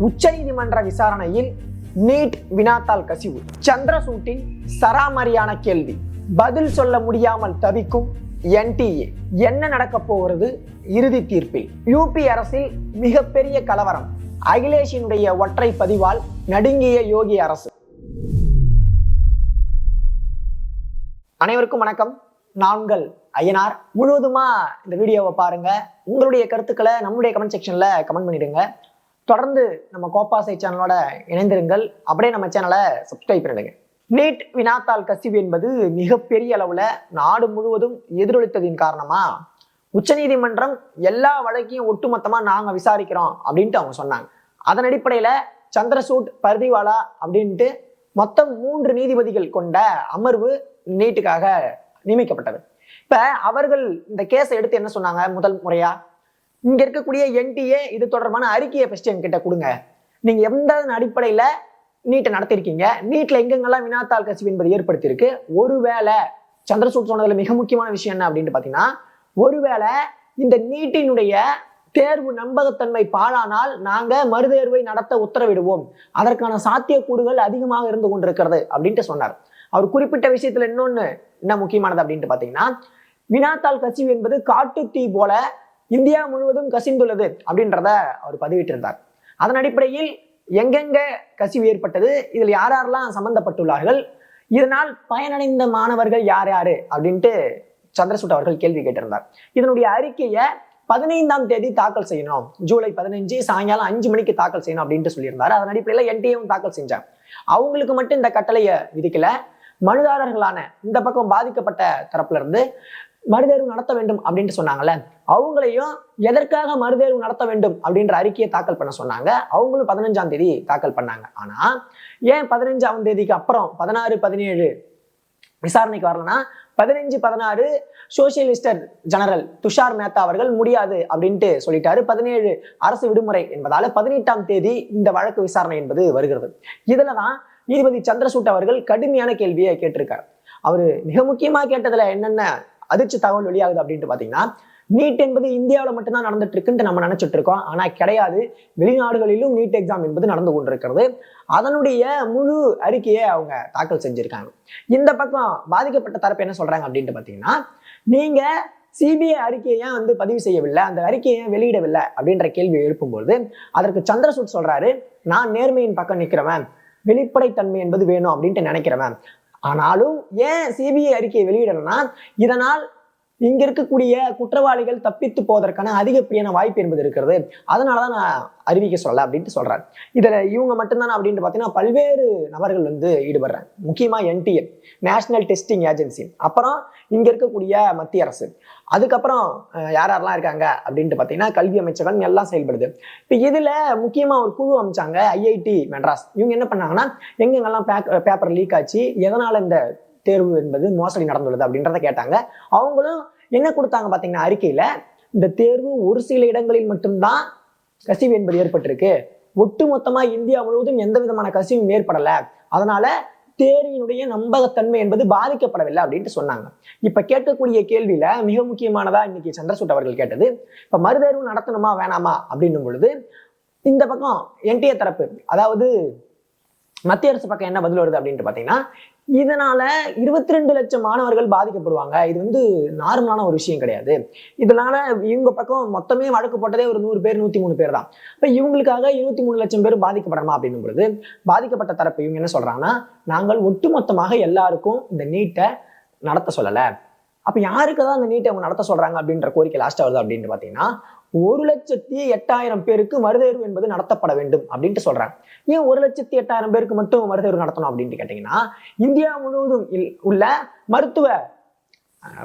உச்சநீதிமன்ற விசாரணையில் நீட் வினாத்தாள் கசிவு. சந்திரசூட்டின் சராமரியான கேள்வி. பதில் சொல்ல முடியாமல் தவிக்கும் என்டிஏ. என்ன நடக்க போகிறது? இறுதி தீர்ப்பில். யூபி அரசில் மிகப்பெரிய கலவரம். அகிலேஷினுடைய ஒற்றை பதிவால் நடுங்கிய யோகி அரசு. அனைவருக்கும் வணக்கம். நாங்கள் ஐயனார் முழுவதுமா இந்த வீடியோவை பாருங்க. உங்களுடைய கருத்துக்களை நம்மளுடைய கமெண்ட் செக்ஷன்ல கமெண்ட் பண்ணிடுங்க. தொடர்ந்து நம்ம கோப்பாசை சேனலோட இணைந்திருங்கள். அப்படியே நம்ம சேனலை சப்ஸ்கிரைப் பண்ணிடுங்க. நீட் வினாத்தாள் கசிவு என்பது மிகப்பெரிய அளவில் நாடு முழுவதும் எதிரொலித்ததின் காரணமா? உச்சநீதிமன்றம் எல்லா வழக்கையும் ஒட்டுமொத்தமாக நாங்கள் விசாரிக்கிறோம் அப்படின்ட்டு அவங்க சொன்னாங்க. அதன் அடிப்படையில் சந்திரசூட் பர்திவாலா அப்படின்ட்டு மொத்தம் மூன்று நீதிபதிகள் கொண்ட அமர்வு நீட்டுக்காக நியமிக்கப்பட்டது. இப்போ அவர்கள் இந்த கேஸை எடுத்து என்ன சொன்னாங்க முதல் முறையாக இங்க இருக்கக்கூடிய என்டிஏ இது தொடர்பான அறிக்கையை ஃபர்ஸ்ட் என்கிட்ட கொடுங்க. நீங்க எந்த அடிப்படையில நீட்டை நடத்திருக்கீங்க? நீட்ல எங்கெங்கெல்லாம் வினாத்தாள் கசிவு என்பது ஏற்படுத்தியிருக்கு? ஒருவேளை சந்திரசூட் சொன்னதுல மிக முக்கியமான விஷயம் என்ன அப்படின்னு பாத்தீங்கன்னா ஒருவேளை இந்த நீட்டினுடைய தேர்வு நம்பகத்தன்மை பாழானால் நாங்க மறுதேர்வை நடத்த உத்தரவிடுவோம். அதற்கான சாத்தியக்கூறுகள் அதிகமாக இருந்து கொண்டிருக்கிறது அப்படின்ட்டு சொன்னார். அவர் குறிப்பிட்ட விஷயத்துல இன்னொன்னு என்ன முக்கியமானது அப்படின்ட்டு பாத்தீங்கன்னா வினாத்தாள் கசிவு என்பது காட்டு தீ போல இந்தியா முழுவதும் கசிந்துள்ளது அப்படின்றத அவர் பதிவிட்டிருந்தார். அதன் அடிப்படையில் எங்கெங்க கசிவு ஏற்பட்டது இதில் யார் யாரெல்லாம் சம்பந்தப்பட்டுள்ளார்கள் இதனால் பயனடைந்த மாணவர்கள் யார் யாரு அப்படின்ட்டு சந்திரசூட் அவர்கள் கேள்வி கேட்டிருந்தார். இதனுடைய அறிக்கையை பதினைந்தாம் தேதி தாக்கல் செய்யணும். ஜூலை பதினஞ்சு சாயங்காலம் அஞ்சு மணிக்கு தாக்கல் செய்யணும் அப்படின்ட்டு சொல்லியிருந்தார். அதன் அடிப்படையில் என்டிஏவும் தாக்கல் செஞ்சாங்க. அவங்களுக்கு மட்டும் இந்த கட்டளையை விதிக்கல. மனுதாரர்களான இந்த பக்கம் பாதிக்கப்பட்ட தரப்புல இருந்து மறுதேர்வு நடத்த வேண்டும் அப்படின்ட்டு சொன்னாங்கல்ல? அவங்களையும் எதற்காக மறுதேர்வு நடத்த வேண்டும் அப்படின்ற அறிக்கையை தாக்கல் பண்ண சொன்னாங்க. அவங்களும் பதினஞ்சாம் தேதி தாக்கல் பண்ணாங்க. ஆனா ஏன் பதினஞ்சாம் தேதிக்கு அப்புறம் பதினாறு பதினேழு விசாரணைக்கு வரலன்னா பதினஞ்சு பதினாறு சோசியலிஸ்டர் ஜெனரல் துஷார் மேத்தா அவர்கள் முடியாது அப்படின்ட்டு சொல்லிட்டாரு. பதினேழு அரசு விடுமுறை என்பதால பதினெட்டாம் தேதி இந்த வழக்கு விசாரணை என்பது வருகிறது. இதுலதான் நீதிபதி சந்திரசூட் அவர்கள் கடுமையான கேள்வியை கேட்டிருக்காரு. அவர் மிக முக்கியமாக கேட்டதுல என்னென்ன அதிர்ச்சி தகவல் வெளியாகுது அப்படின்ட்டு பார்த்தீங்கன்னா நீட் என்பது இந்தியாவில் மட்டும்தான் நடந்துட்டு இருக்குன்ட்டு நம்ம நினைச்சிட்டு இருக்கோம் ஆனால் கிடையாது. வெளிநாடுகளிலும் நீட் எக்ஸாம் என்பது நடந்து கொண்டிருக்கிறது. அதனுடைய முழு அறிக்கையை அவங்க தாக்கல் செஞ்சிருக்காங்க. இந்த பக்கம் பாதிக்கப்பட்ட தரப்பு என்ன சொல்றாங்க அப்படின்ட்டு பார்த்தீங்கன்னா நீங்க சிபிஐ அறிக்கையை ஏன் வந்து பதிவு செய்யவில்லை? அந்த அறிக்கையை ஏன் வெளியிடவில்லை? அப்படின்ற கேள்வி எழுப்பும்போது அதற்கு சந்திரசூட் சொல்றாரு நான் நேர்மையின் பக்கம் நிற்கிறவன் வெளிப்படைத்தன்மை என்பது வேணும் அப்படின்ட்டு நினைக்கிறவன். ஆனாலும் ஏன் சிபிஐ அறிக்கையை வெளியிடணும்னா இதனால் இங்க இருக்கக்கூடிய குற்றவாளிகள் தப்பித்து போவதற்கான அதிகப்படியான வாய்ப்பு என்பது இருக்கிறது. அதனாலதான் நான் அறிவிக்க சொல்லலை அப்படின்ட்டு சொல்றாரு இதுல இவங்க மட்டும்தானே அப்படின்ட்டு பார்த்தீங்கன்னா பல்வேறு நபர்கள் வந்து ஈடுபடுறாங்க. முக்கியமா என்டிஏ நேஷனல் டெஸ்டிங் ஏஜென்சி அப்புறம் இங்க இருக்கக்கூடிய மத்திய அரசு. அதுக்கப்புறம் யார் யாரெல்லாம் இருக்காங்க அப்படின்ட்டு பார்த்தீங்கன்னா கல்வி அமைச்சகம் எல்லாம் செயல்படுது. இப்போ இதுல முக்கியமா ஒரு குழு அமைச்சாங்க ஐஐடி மெட்ராஸ் இவங்க என்ன பண்ணாங்கன்னா எங்கெங்கெல்லாம் பேப்பர் லீக் ஆச்சு எதனால இந்த தேர்வு என்பது மோசடி நடந்துள்ளது அப்படின்றத கேட்டாங்க. அவங்களும் என்ன கொடுத்தாங்க பார்த்தீங்கன்னா அறிக்கையில இந்த தேர்வு ஒரு சில இடங்களில் மட்டும்தான் கசிவு என்பது ஏற்பட்டிருக்கு. ஒட்டுமொத்தமா இந்தியா முழுவதும் எந்த விதமான கசிவும் ஏற்படல. அதனால தேர்வினுடைய நம்பகத்தன்மை என்பது பாதிக்கப்படவில்லை அப்படின்ட்டு சொன்னாங்க. இப்ப கேட்கக்கூடிய கேள்வியில மிக முக்கியமானதா இன்னைக்கு சந்திரசூட் அவர்கள் கேட்டது இப்ப மறுதேர்வு நடத்தணுமா வேணாமா அப்படின்னும் பொழுது இந்த பக்கம் என்டிஏ தரப்பு அதாவது மத்திய அரசு பக்கம் என்ன பதில் வருது அப்படின்ட்டு பாத்தீங்கன்னா இதனால இருபத்தி ரெண்டு லட்சம் மாணவர்கள் பாதிக்கப்படுவாங்க. இது வந்து நார்மலான ஒரு விஷயம் கிடையாது. இதனால இவங்க பக்கம் மொத்தமே வழக்கு போட்டதே ஒரு நூறு பேர் நூத்தி மூணு பேர் தான். இப்ப இவங்களுக்காக இருபத்தி மூணு லட்சம் பேர் பாதிக்கப்படணுமா அப்படின்னும் பொழுது பாதிக்கப்பட்ட தரப்பு இவங்க என்ன சொல்றாங்கன்னா நாங்கள் ஒட்டுமொத்தமாக எல்லாருக்கும் இந்த நீட்டை நடத்த சொல்லலை. அப்ப யாருக்கு தான் அந்த நீட்டை அவங்க நடத்த சொல்றாங்க அப்படின்ற கோரிக்கை லாஸ்ட் வருது அப்படின்னு பாத்தீங்கன்னா ஒரு லட்சத்தி எட்டாயிரம் பேருக்கு மறுதேர்வு என்பது நடத்தப்பட வேண்டும் அப்படின்ட்டு சொல்றாங்க. ஏன் ஒரு லட்சத்தி எட்டாயிரம் பேருக்கு மட்டும் மறுதேர்வு நடத்தணும் அப்படின்ட்டு கேட்டீங்கன்னா இந்தியா முழுவதும் இல்- உள்ள மருத்துவ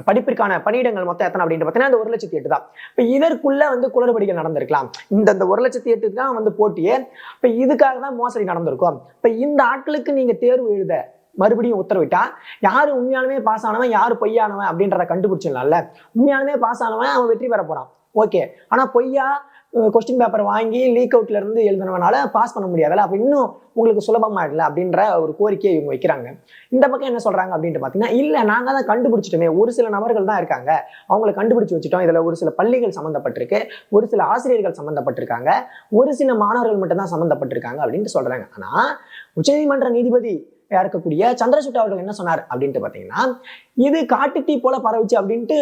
படிப்பிற்கான பணியிடங்கள் மொத்தம் எத்தனை அப்படின்னு பார்த்தீங்கன்னா இந்த ஒரு லட்சத்தி எட்டு தான் இப்போ இதற்குள்ள வந்து குளறுபடிகள் நடந்திருக்கலாம். இந்த இந்த ஒரு லட்சத்தி எட்டுக்கு தான் வந்து போட்டியே. இப்போ இதுக்காக தான் மோசடி நடந்திருக்கும். இப்போ இந்த ஆட்களுக்கு நீங்க தேர்வு எழுத மறுபடியும் உத்தரவிட்டா யாரு உண்மையாலுமே பாஸ் ஆனவன் யாரு பொய்யானவன் அப்படின்றத கண்டுபிடிச்சிடலாம்ல. உண்மையாலுமே பாஸ் ஆனவன் அவன் வெற்றி பெற போறான். ஓகே ஆனால் பொய்யா கொஸ்டின் பேப்பர் வாங்கி லீக் அவுட்ல இருந்து எழுதுனவனால பாஸ் பண்ண முடியாதுல்ல. அப்ப இன்னும் உங்களுக்கு சுலபமா இல்லை அப்படின்ற ஒரு கோரிக்கையை இவங்க வைக்கிறாங்க. இந்த பக்கம் என்ன சொல்றாங்க அப்படின்ட்டு பார்த்தீங்கன்னா இல்ல நாங்க தான் கண்டுபிடிச்சிட்டோமே. ஒரு சில நபர்கள் தான் இருக்காங்க. அவங்கள கண்டுபிடிச்சு வச்சுட்டோம். இதுல ஒரு சில பள்ளிகள் சம்மந்தப்பட்டிருக்கு ஒரு சில ஆசிரியர்கள் சம்மந்தப்பட்டிருக்காங்க ஒரு சில மாணவர்கள் மட்டும்தான் சம்மந்தப்பட்டிருக்காங்க அப்படின்ட்டு சொல்றாங்க. ஆனா உச்சநீதிமன்ற நீதிபதி இருக்கக்கூடிய சந்திரசூட் அவர்கள் என்ன சொன்னார் அப்படின்ட்டு பார்த்தீங்கன்னா இது காட்டுத்தீ போல பரவுச்சு அப்படின்ட்டு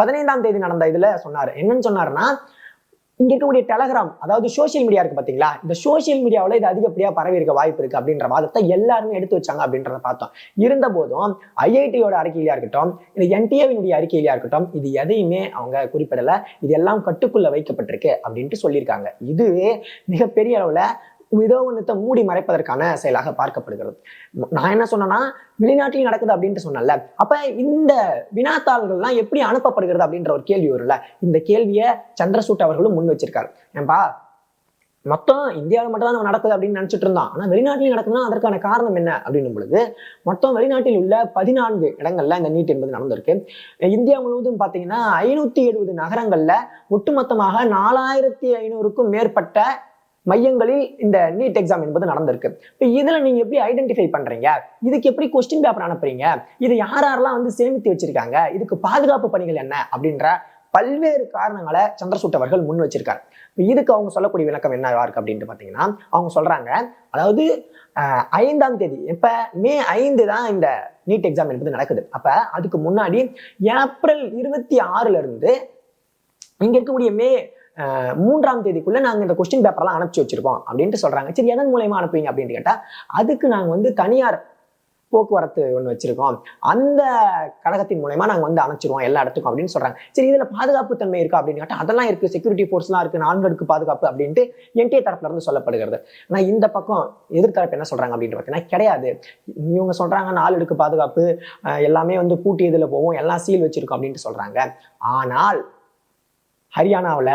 பதினைந்தாம் தேதி நடந்த இதுல சொன்னார். என்னன்னு சொன்னார்னா இங்க இருக்கக்கூடிய டெலகிராம் அதாவது சோஷியல் மீடியா இருக்கு பாத்தீங்களா? இந்த சோஷியல் மீடியாவில் இது அதிகப்படியா பரவி இருக்க வாய்ப்பு இருக்கு அப்படின்ற வாதத்தை எல்லாருமே எடுத்து வச்சாங்க அப்படின்றத பார்த்தோம். இருந்த போதும் ஐஐடியோட அறிக்கையிலயா இருக்கட்டும் இந்த என்டிஏவினுடைய அறிக்கையிலயா இருக்கட்டும் இது எதையுமே அவங்க குறிப்பிடல. இது எல்லாம் கட்டுக்குள்ள வைக்கப்பட்டிருக்கு அப்படின்ட்டு சொல்லியிருக்காங்க. இது மிகப்பெரிய அளவுல ஏதோ மூடி மறைப்பதற்கான செயலாக பார்க்கப்படுகிறது. நான் என்ன சொன்னேன்னா வெளிநாட்டில் நடக்குது அப்படின்ட்டு சொன்னேன்ல அப்ப இந்த வினாத்தாள்கள்லாம் எப்படி அனுப்பப்படுகிறது அப்படின்ற ஒரு கேள்வி வரும்ல? இந்த கேள்வியை சந்திரசூட் அவர்களும் முன் வச்சிருக்காரு. ஏன்பா மொத்தம் இந்தியாவில் மட்டும் தான் நடக்குது அப்படின்னு நினச்சிட்டு இருந்தான் ஆனால் வெளிநாட்டில் நடக்குதுன்னா அதற்கான காரணம் என்ன அப்படின்னும் பொழுது மொத்தம் வெளிநாட்டில் உள்ள பதினான்கு இடங்கள்ல இந்த நீட் என்பது நடந்திருக்கு. இந்தியா முழுவதும் பார்த்தீங்கன்னா ஐநூற்றி எழுபது நகரங்களில் ஒட்டுமொத்தமாக நாலாயிரத்தி ஐநூறுக்கும் மேற்பட்ட மையங்களில் இந்த நீட் எக்ஸாம் என்பது நடந்திருக்கு. இப்போ இதில் நீங்கள் எப்படி ஐடென்டிஃபை பண்ணுறீங்க இதுக்கு எப்படி கொஸ்டின் பேப்பர் அனுப்புறீங்க? இது யார் யாரெல்லாம் வந்து சேமித்து வச்சிருக்காங்க? இதுக்கு பாதுகாப்பு பணிகள் என்ன? அப்படின்ற பல்வேறு காரணங்களை சந்திரசூட் அவர்கள் முன் வச்சிருக்காரு. இப்போ இதுக்கு அவங்க சொல்லக்கூடிய விளக்கம் என்னவா இருக்கு அப்படின்ட்டு பார்த்தீங்கன்னா அவங்க சொல்றாங்க அதாவது ஐந்தாம் தேதி இப்போ மே ஐந்து தான் இந்த நீட் எக்ஸாம் என்பது நடக்குது. அப்போ அதுக்கு முன்னாடி ஏப்ரல் இருபத்தி ஆறுல இருந்து இங்க இருக்கக்கூடிய மே மூன்றாம் தேதிக்குள்ளே நாங்கள் இந்த கொஸ்டின் பேப்பர்லாம் அனுப்பிச்சு வச்சிருக்கோம். அப்படின்ட்டு சொல்கிறாங்க சரி எதன் மூலயமா அனுப்புவீங்க அப்படின்னு கேட்டால் அதுக்கு நாங்கள் வந்து தனியார் போக்குவரத்து ஒன்று வச்சுருக்கோம். அந்த கழகத்தின் மூலயமா நாங்கள் வந்து அனுப்பிச்சிருவோம் எல்லா இடத்துக்கும் அப்படின்னு சொல்கிறாங்க சரி இதில் பாதுகாப்பு தன்மை இருக்கா அப்படின்னு கேட்டால் அதெல்லாம் இருக்குது செக்யூரிட்டி ஃபோர்ஸ்லாம் இருக்குது நான்கு அடுக்கு பாதுகாப்பு அப்படின்ட்டு என்டிஏ தரப்புலேருந்து சொல்லப்படுகிறது. ஆனால் இந்த பக்கம் எதிர்த்தரப்பு என்ன சொல்கிறாங்க அப்படின்னு பார்த்தீங்கன்னா கிடையாது. இவங்க சொல்கிறாங்க நாலு அடுக்கு பாதுகாப்பு எல்லாமே வந்து பூட்டி இதில் போவோம் எல்லாம் சீல் வச்சுருக்கோம் அப்படின்ட்டு சொல்கிறாங்க ஆனால் ஹரியானாவில்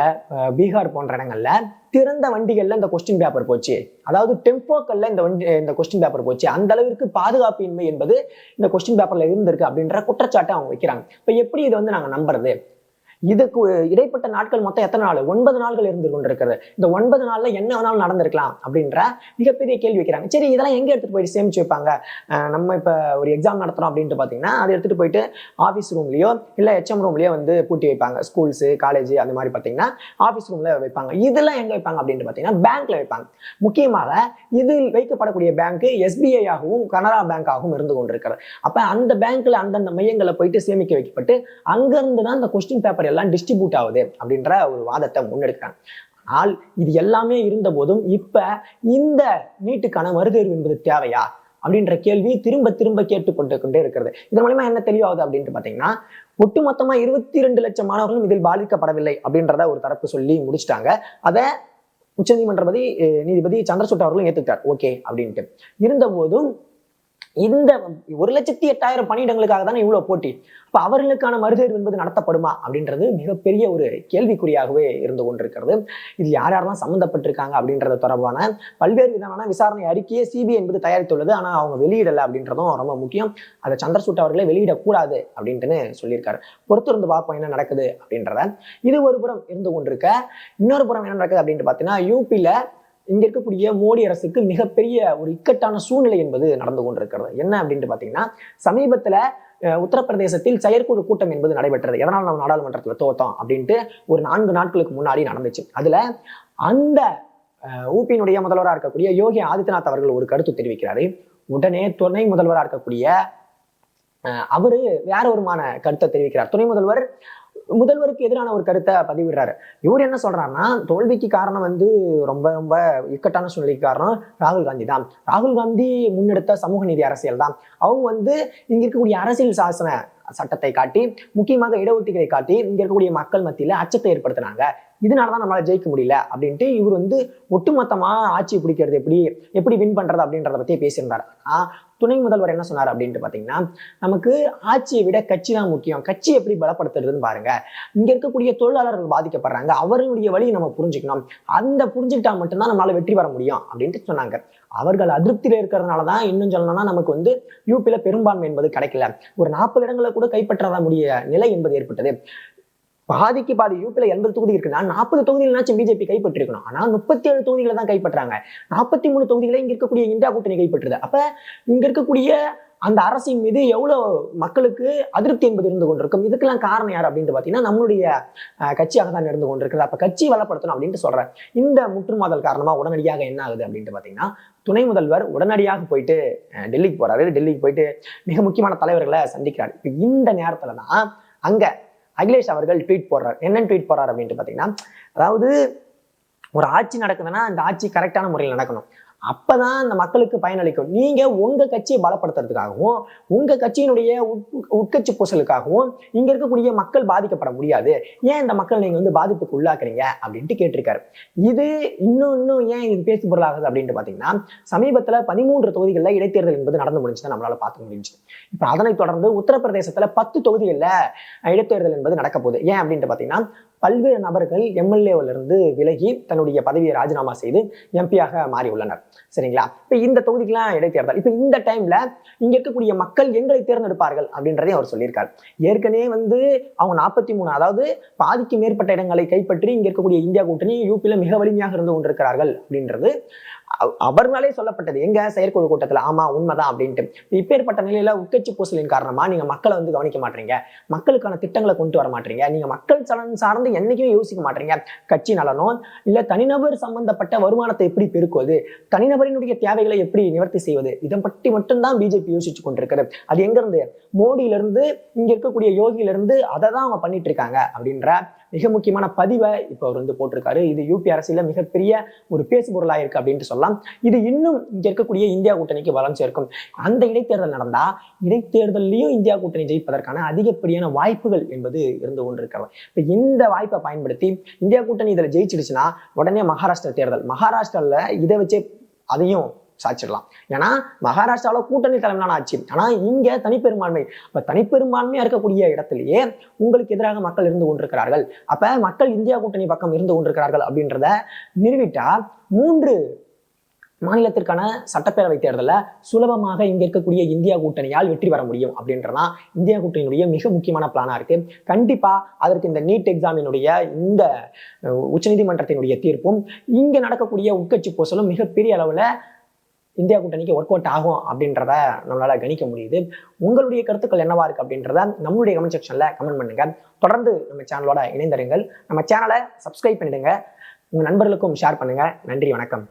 பீகார் போன்ற இடங்களில் திறந்த வண்டிகளில் இந்த கொஸ்டின் பேப்பர் போச்சு. அதாவது டெம்போக்களில் இந்த வண்டி இந்த கொஸ்டின் பேப்பர் போச்சு. அந்த அளவிற்கு பாதுகாப்பின்மை என்பது இந்த கொஸ்டின் பேப்பரில் இருந்திருக்கு அப்படின்ற குற்றச்சாட்டை அவங்க வைக்கிறாங்க. இப்போ எப்படி இதை வந்து நாங்கள் நம்புறது? இதுக்கு இடைப்பட்ட நாட்கள் மொத்தம் எத்தனை நாள்? ஒன்பது நாள்கள் இருந்து கொண்டிருக்கிறது. இந்த ஒன்பது நாள்ல என்ன வேணாலும் நடந்திருக்கலாம் அப்படின்ற மிகப்பெரிய கேள்வி வைக்கிறாங்க. சரி இதெல்லாம் எங்க எடுத்துட்டு போயிட்டு சேமிச்சு வைப்பாங்க? நம்ம இப்ப ஒரு எக்ஸாம் நடத்துறோம் அப்படின்ட்டு பாத்தீங்கன்னா அதை எடுத்துட்டு போயிட்டு ஆஃபீஸ் ரூம்லயோ இல்ல ஹெச்எம் ரூம்லயோ வந்து பூட்டி வைப்பாங்க. ஸ்கூல்ஸ் காலேஜ் அந்த மாதிரி பாத்தீங்கன்னா ஆஃபீஸ் ரூம்ல வைப்பாங்க. இதெல்லாம் எங்க வைப்பாங்க அப்படின்ட்டு பாத்தீங்கன்னா பேங்க்ல வைப்பாங்க. முக்கியமாக இது வைக்கப்படக்கூடிய பேங்க் எஸ்பிஐ ஆகவும் கனரா பேங்க் ஆகவும் இருந்து கொண்டிருக்கிறது. அப்ப அந்த பேங்க்ல அந்தந்த மையங்களை போயிட்டு சேமிக்க வைக்கப்பட்டு அங்கிருந்து தான் இந்த கொஸ்டின் பேப்பர் எல்லாம் டிஸ்ட்ரிபியூட் ஆகுது அப்படின்ற ஒரு வாதத்தை முன்னெடுக்கிறாங்க. ஆனால் இது எல்லாமே இருந்த போதும் இப்ப இந்த நீட்டுக்கான மறுதேர்வு என்பது தேவையா? அப்படின்ற கேள்வி திரும்ப திரும்ப கேட்டுக்கொண்டு கொண்டே இருக்கிறது. இதன் மூலமா என்ன தெளிவாகுது அப்படின்ட்டு பாத்தீங்கன்னா ஒட்டுமொத்தமா இருபத்தி ரெண்டு லட்சம் மாணவர்களும் இதில் பாதிக்கப்படவில்லை அப்படின்றத ஒரு தரப்பு சொல்லி முடிச்சிட்டாங்க. அதை உச்சநீதிமன்றபதி நீதிபதி சந்திரசூட் அவர்களும் ஏத்துக்கிட்டார். ஓகே அப்படின்ட்டு. இருந்த போதும் இந்த ஒரு லட்சத்தி எட்டாயிரம் பணியிடங்களுக்காக தானே இவ்வளவு போட்டி? அப்ப அவர்களுக்கான மறுதேர்வு என்பது நடத்தப்படுமா? அப்படின்றது மிகப்பெரிய ஒரு கேள்விக்குறியாகவே இருந்து கொண்டிருக்கிறது. இது யார் யாரெல்லாம் சம்மந்தப்பட்டிருக்காங்க அப்படின்றது தொடர்பான பல்வேறு விதமான விசாரணை அறிக்கையை சிபிஐ என்பது தயாரித்துள்ளது. ஆனா அவங்க வெளியிடல அப்படின்றதும் ரொம்ப முக்கியம். அதை சந்திரசூட் அவர்களே வெளியிடக்கூடாது அப்படின்ட்டுன்னு சொல்லியிருக்காரு. பொறுத்திருந்து பார்ப்போம் என்ன நடக்குது அப்படின்றத. இது ஒரு புறம் இருந்து கொண்டிருக்க. இன்னொரு புறம் என்ன நடக்குது அப்படின்ட்டு பார்த்தீங்கன்னா யூபியில இங்க இருக்கக்கூடிய மோடி அரசுக்கு மிகப்பெரிய ஒரு இக்கட்டான சூழ்நிலை என்பது நடந்து கொண்டிருக்கிறது. என்ன அப்படின்ட்டு பார்த்தீங்கன்னா சமீபத்துல உத்தரப்பிரதேசத்தில் செயற்குழு கூட்டம் என்பது நடைபெற்றது. எதனால் நம்ம நாடாளுமன்றத்துல தோத்தோம் அப்படின்ட்டு ஒரு நான்கு நாட்களுக்கு முன்னாடி நடந்துச்சு. அதுல அந்த அஹ், ஊபியினுடைய முதல்வராக இருக்கக்கூடிய யோகி ஆதித்யநாத் அவர்கள் ஒரு கருத்து தெரிவிக்கிறாரு. உடனே துணை முதல்வராக இருக்கக்கூடிய அவரு வேற ஒருமான கருத்தை தெரிவிக்கிறார். துணை முதல்வர் முதல்வருக்கு எதிரான ஒரு கருத்தை பதிவிடுறாரு. இவர் என்ன சொல்றாருன்னா தோல்விக்கு காரணம் வந்து ரொம்ப ரொம்ப இக்கட்டான சூழ்நிலைக்கு காரணம் ராகுல் காந்தி தான். ராகுல் காந்தி முன்னெடுத்த சமூக நீதி அரசியல் தான். அவங்க வந்து இங்க இருக்கக்கூடிய அரசியல் சாசன சட்டத்தை காட்டி முக்கியமாக இடஒதுக்கீடை காட்டி இங்க இருக்கக்கூடிய மக்கள் மத்தியில அச்சத்தை ஏற்படுத்தினாங்க. இதனாலதான் நம்மளால ஜெயிக்க முடியல அப்படின்ட்டு இவர் வந்து ஒட்டுமொத்தமா ஆட்சி பிடிக்கிறது எப்படி எப்படி வின் பண்றது அப்படின்றத பத்தி பேசியிருந்தார். துணை முதல்வர் என்ன சொன்னார் அப்படின்ட்டு பார்த்தீங்கன்னா நமக்கு ஆட்சியை விட கட்சி தான் முக்கியம். கட்சி எப்படி பலப்படுத்துறதுன்னு பாருங்க. இங்க இருக்கக்கூடிய தொழிலாளர்கள் பாதிக்கப்படுறாங்க. அவர்களுடைய வழியை நம்ம புரிஞ்சுக்கணும். அந்த புரிஞ்சுக்கிட்டா மட்டும்தான் நம்மளால வெற்றி பெற முடியும் அப்படின்ட்டு சொன்னாங்க. அவர்கள் அதிருப்தியில இருக்கிறதுனால தான் இன்னும் சொல்லணும்னா நமக்கு வந்து யூபியில பெரும்பான்மை என்பது கிடைக்கல. ஒரு நாற்பது இடங்களை கூட கைப்பற்றாத முடிய நிலை என்பது ஏற்பட்டது. பாதிக்கு பாதி யூபியில் எண்பது தொகுதி இருக்குன்னா நாற்பது தொகுதிகளாச்சும் பிஜேபி கைப்பற்றிருக்கணும். ஆனா முப்பத்தி ஏழு தொகுதிகளை தான் கைப்பற்றாங்க. நாற்பத்தி மூணு தொகுதிகளை இங்க இருக்கக்கூடிய இந்தியா கூட்டணி கைப்பற்றுது. அப்ப இங்க இருக்கக்கூடிய அந்த அரசின் மீது எவ்வளவு மக்களுக்கு அதிருப்தி என்பது இருந்து கொண்டிருக்கும்? இதுக்கெல்லாம் காரணம் யார் அப்படின்ட்டு பாத்தீங்கன்னா நம்மளுடைய அஹ், கட்சியாக தான் இருந்து கொண்டிருக்கிறது அப்ப கட்சி வளப்படுத்தணும் அப்படின்ட்டு சொல்றேன். இந்த முற்றுமாதல் காரணமா உடனடியாக என்ன ஆகுது அப்படின்ட்டு பாத்தீங்கன்னா துணை முதல்வர் உடனடியாக போயிட்டு டெல்லிக்கு போறாரு. டெல்லிக்கு போயிட்டு மிக முக்கியமான தலைவர்களை சந்திக்கிறார். இப்போ இந்த நேரத்துல தான் அங்க அகிலேஷ் அவர்கள் ட்வீட் போடுறார். என்னன்னு ட்வீட் போடுறார் அப்படின்ட்டு பாத்தீங்கன்னா அதாவது ஒரு ஆட்சி நடக்குதுன்னா அந்த ஆட்சி கரெக்டான முறையில் நடக்கணும். அப்பதான் அந்த மக்களுக்கு பயனளிக்கும். நீங்க உங்க கட்சியை பலப்படுத்துறதுக்காகவும் உங்க கட்சியினுடைய உட்- உட்கட்சி பூசலுக்காகவும் இங்க இருக்கக்கூடிய மக்கள் பாதிக்கப்பட முடியாது. ஏன் இந்த மக்கள் நீங்க வந்து பாதிப்புக்கு உள்ளாக்குறீங்க? அப்படின்ட்டு கேட்டிருக்காரு. இது இன்னும் இன்னும் ஏன் இது பேசு பொருளாகுது அப்படின்ட்டு பாத்தீங்கன்னா சமீபத்துல பதிமூன்று தொகுதிகளில் இடைத்தேர்தல் என்பது நடந்து முடிஞ்சுதான் நம்மளால பார்க்க முடிஞ்சு இப்ப அதனைத் தொடர்ந்து உத்தரப்பிரதேசத்துல பத்து தொகுதிகளில் இடைத்தேர்தல் என்பது நடக்க போகுது. ஏன் அப்படின்ட்டு பாத்தீங்கன்னா பல்வேறு நபர்கள் எம்எல்ஏவில் இருந்து விலகி தன்னுடைய பதவியை ராஜினாமா செய்து எம்பியாக மாறியுள்ளனர். சரிங்களா? இப்போ இந்த தொகுதிக்கெல்லாம் இடைத்தேர்தல். இப்போ இந்த டைம்ல இங்க இருக்கக்கூடிய மக்கள் எங்களை தேர்ந்தெடுப்பார்கள் அப்படின்றதையும் அவர் சொல்லியிருக்கார். ஏற்கனவே வந்து அவங்க நாற்பத்தி மூணு அதாவது பாதிக்கு மேற்பட்ட இடங்களை கைப்பற்றி இங்க இருக்கக்கூடிய இந்தியா கூட்டணி யூபியில மிக வலிமையாக இருந்து கொண்டிருக்கிறார்கள் அப்படின்றது அவர் மேலே சொல்லப்பட்டது. எங்க செயற்குழு கூட்டத்தில் ஆமா உண்மைதான் அப்படின்ட்டு. இப்பேற்பட்ட நிலையில உட்கட்சி பூசலின் காரணமா நீங்க மக்களை வந்து கவனிக்க மாட்டீங்க. மக்களுக்கான திட்டங்களை கொண்டு வர மாட்டீங்க. நீங்க மக்கள் சலன் சார்ந்து என்னைக்குமே யோசிக்க மாட்டீங்க. கட்சி நலனோ இல்ல தனிநபர் சம்பந்தப்பட்ட வருமானத்தை எப்படி பெருக்குவது? தனிநபரினுடைய தேவைகளை எப்படி நிவர்த்தி செய்வது? இதை பற்றி மட்டும்தான் பிஜேபி யோசிச்சு கொண்டிருக்கிறது. அது எங்க இருந்து மோடியில இருந்து இங்க இருக்கக்கூடிய யோகியிலிருந்து அதை தான் அவங்க பண்ணிட்டு இருக்காங்க அப்படின்ற மிக முக்கியமான பதிவை இப்போ அவர் வந்து போட்டிருக்காரு. இது யூபி அரசியல மிகப்பெரிய ஒரு பேசு பொருளா இருக்கு அப்படின்ட்டு சொல்லலாம். இது இன்னும் இங்க இருக்கக்கூடிய இந்தியா கூட்டணிக்கு வளம் சேர்க்கும். அந்த இடைத்தேர்தல் நடந்தா இடைத்தேர்தலையும் இந்தியா கூட்டணி ஜெயிப்பதற்கான அதிகப்படியான வாய்ப்புகள் என்பது இருந்து கொண்டிருக்கிறது. இப்ப இந்த வாய்ப்பை பயன்படுத்தி இந்தியா கூட்டணி இதுல ஜெயிச்சிடுச்சுன்னா உடனே மகாராஷ்டிரா தேர்தல். மகாராஷ்டிரால இதை வச்சே அதையும் சாச்சிடலாம் ஏன்னா மகாராஷ்டிராவில் கூட்டணி தலைமையிலான ஆட்சி. ஆனால் இங்கே தனிப்பெரும்பான்மை. இப்போ தனிப்பெரும்பான்மையாக இருக்கக்கூடிய இடத்திலேயே உங்களுக்கு எதிராக மக்கள் இருந்து கொண்டிருக்கிறார்கள். அப்ப மக்கள் இந்தியா கூட்டணி பக்கம் இருந்து கொண்டிருக்கிறார்கள் அப்படின்றத நிறுவிட்டா மூன்று மாநிலத்திற்கான சட்டப்பேரவை தேர்தலில் சுலபமாக இங்க இருக்கக்கூடிய இந்தியா கூட்டணியால் வெற்றி பெற முடியும் அப்படின்றதான் இந்தியா கூட்டணியினுடைய மிக முக்கியமான பிளானாக இருக்கு. கண்டிப்பா அதற்கு இந்த நீட் எக்ஸாமினுடைய இந்த உச்சநீதிமன்றத்தினுடைய தீர்ப்பும் இங்க நடக்கக்கூடிய உட்கட்சி பூசலும் மிகப்பெரிய அளவில் இந்தியா கூட்டணிக்கு ஒர்க் அவுட் ஆகும் அப்படின்றத நம்மளால கணிக்க முடியுது. உங்களுடைய கருத்துக்கள் என்னவா இருக்கு அப்படின்றத நம்மளுடைய கமெண்ட் செக்ஷனில் கமெண்ட் பண்ணுங்க. தொடர்ந்து நம்ம சேனலோட இணைந்திருங்கள். நம்ம சேனலை சப்ஸ்கிரைப் பண்ணிடுங்க. உங்க நண்பர்களுக்கும் ஷேர் பண்ணுங்க. நன்றி வணக்கம்.